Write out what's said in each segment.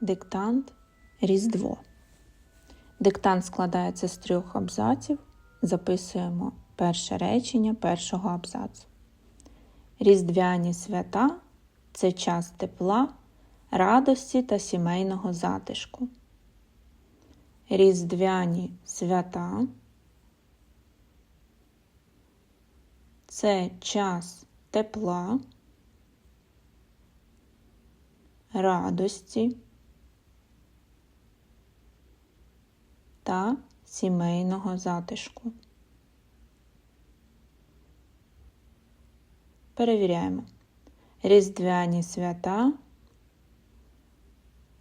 Диктант Різдво. Диктант складається з трьох абзаців. Записуємо перше речення першого абзацу. Різдвяні свята це час тепла, радості та сімейного затишку. Різдвяні свята це час тепла, радості та сімейного затишку. Перевіряємо. Різдвяні свята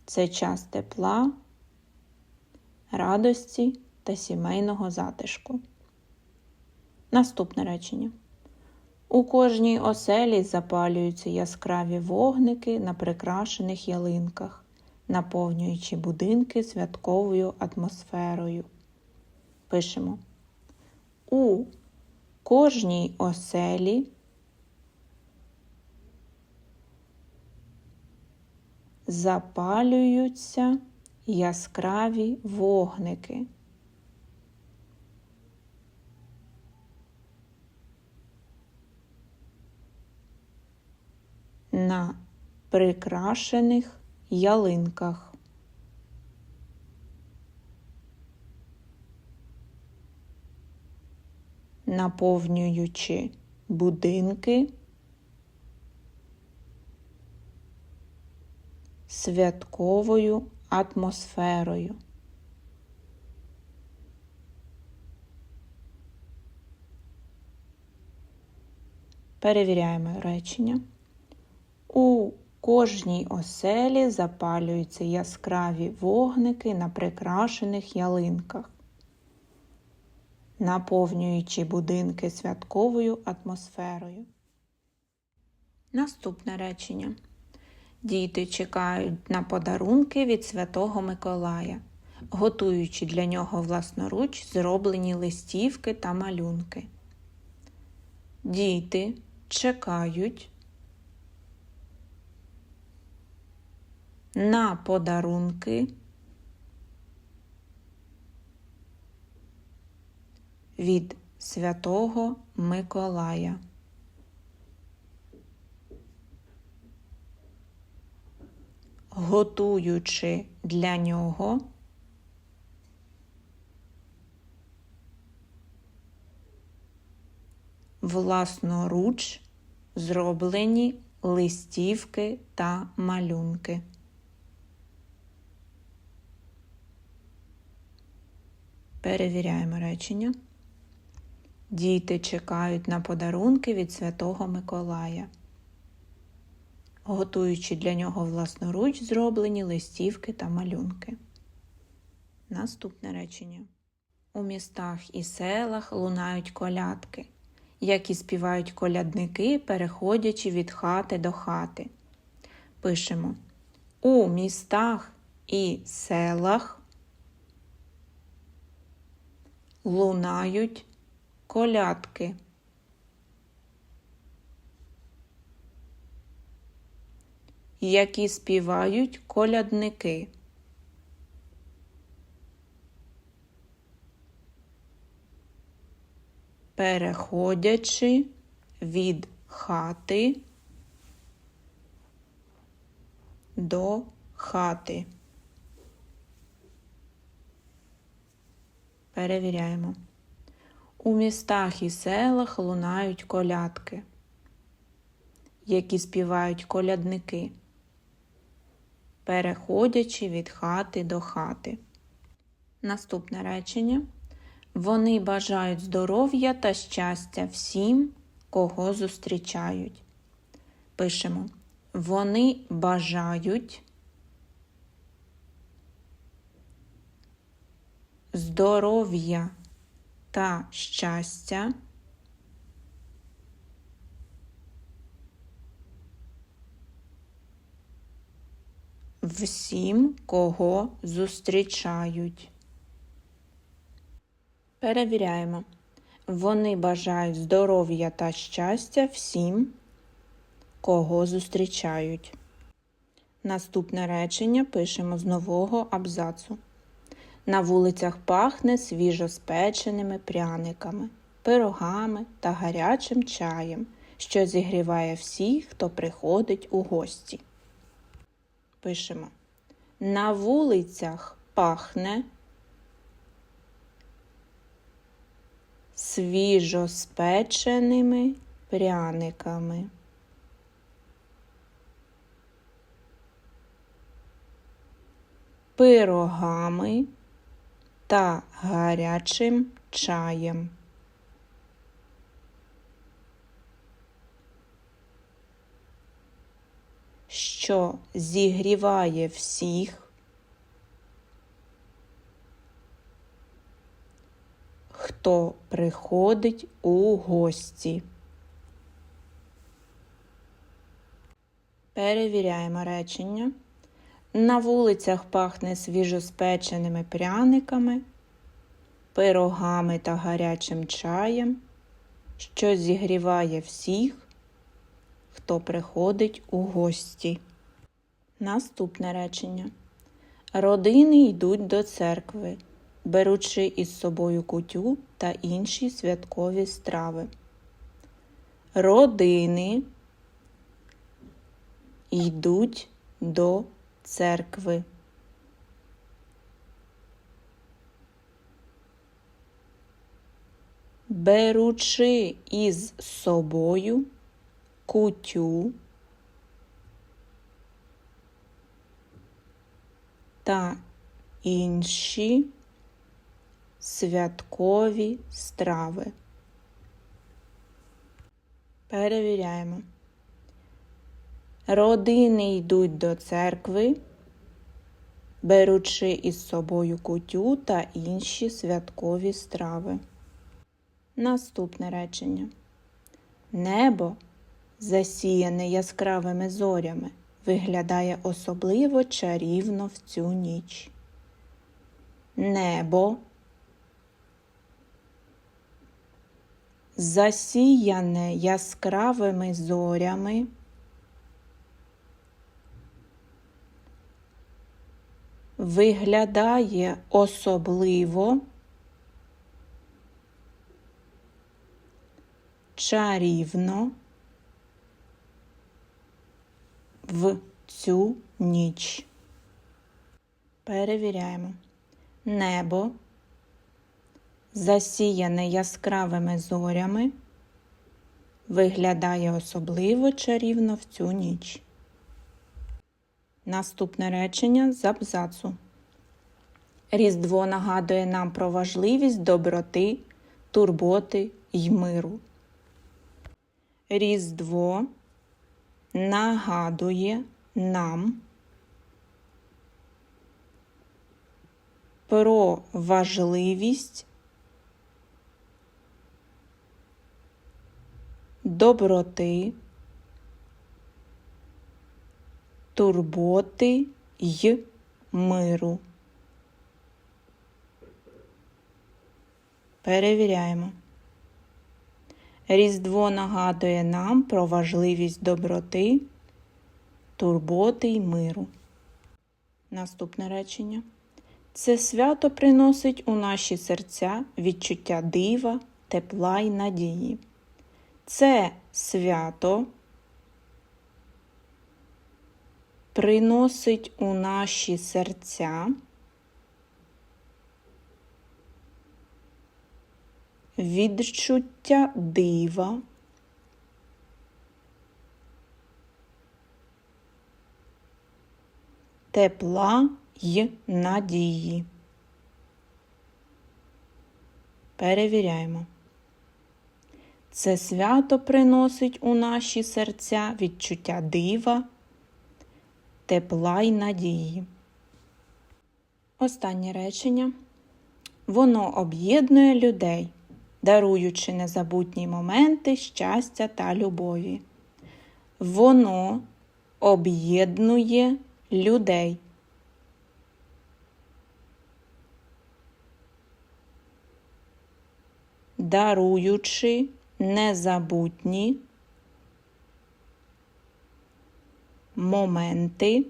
це час тепла, радості та сімейного затишку. Наступне речення. У кожній оселі запалюються яскраві вогники на прикрашених ялинках, наповнюючи будинки святковою атмосферою. Пишемо. У кожній оселі запалюються яскраві вогники. На прикрашених ялинках. Наповнюючи будинки святковою атмосферою. Перевіряємо речення. У кожній оселі запалюються яскраві вогники на прикрашених ялинках, наповнюючи будинки святковою атмосферою. Наступне речення. Діти чекають на подарунки від Святого Миколая, готуючи для нього власноруч зроблені листівки та малюнки. Діти чекають на подарунки від Святого Миколая. Готуючи для нього власноруч зроблені листівки та малюнки. Перевіряємо речення. Діти чекають на подарунки від Святого Миколая, готуючи для нього власноруч зроблені листівки та малюнки. Наступне речення. У містах і селах лунають колядки, які співають колядники, переходячи від хати до хати. Пишемо У містах і селах лунають колядки. Які співають колядники. Переходячи від хати до хати. Перевіряємо. У містах і селах лунають колядки, які співають колядники, переходячи від хати до хати. Наступне речення. Вони бажають здоров'я та щастя всім, кого зустрічають. Пишемо. Вони бажають здоров'я та щастя всім, кого зустрічають. Перевіряємо. Вони бажають здоров'я та щастя всім, кого зустрічають. Наступне речення пишемо з нового абзацу. На вулицях пахне свіжоспеченими пряниками, пирогами та гарячим чаєм, що зігріває всіх, хто приходить у гості. Пишемо. На вулицях пахне свіжоспеченими пряниками. Пирогами та гарячим чаєм. Що зігріває всіх, хто приходить у гості. Перевіряємо речення. На вулицях пахне свіжоспеченими пряниками, пирогами та гарячим чаєм, що зігріває всіх, хто приходить у гості. Наступне речення. Родини йдуть до церкви, беручи із собою кутю та інші святкові страви. Родини йдуть до церкви. Беручи із собою кутю та інші святкові страви. Перевіряємо. Родини йдуть до церкви, беручи із собою кутю та інші святкові страви. Наступне речення. Небо, засіяне яскравими зорями, виглядає особливо чарівно в цю ніч. Небо, засіяне яскравими зорями, виглядає особливо чарівно в цю ніч. Перевіряємо. Небо, засіяне яскравими зорями, виглядає особливо чарівно в цю ніч. Наступне речення з абзацу. Різдво нагадує нам про важливість доброти, турботи й миру. Різдво нагадує нам про важливість доброти, турботи й миру. Перевіряємо. Різдво нагадує нам про важливість доброти, турботи й миру. Наступне речення. Це свято приносить у наші серця відчуття дива, тепла й надії. Це свято приносить у наші серця відчуття дива, тепла й надії. Перевіряємо. Це свято приносить у наші серця відчуття дива, тепла й надії. Останнє речення. Воно об'єднує людей, даруючи незабутні моменти щастя та любові. Воно об'єднує людей. Даруючи незабутні моменти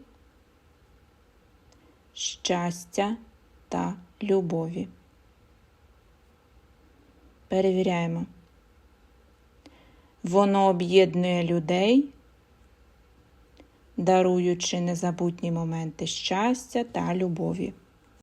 щастя та любові. Перевіряємо. Воно об'єднує людей, даруючи незабутні моменти щастя та любові.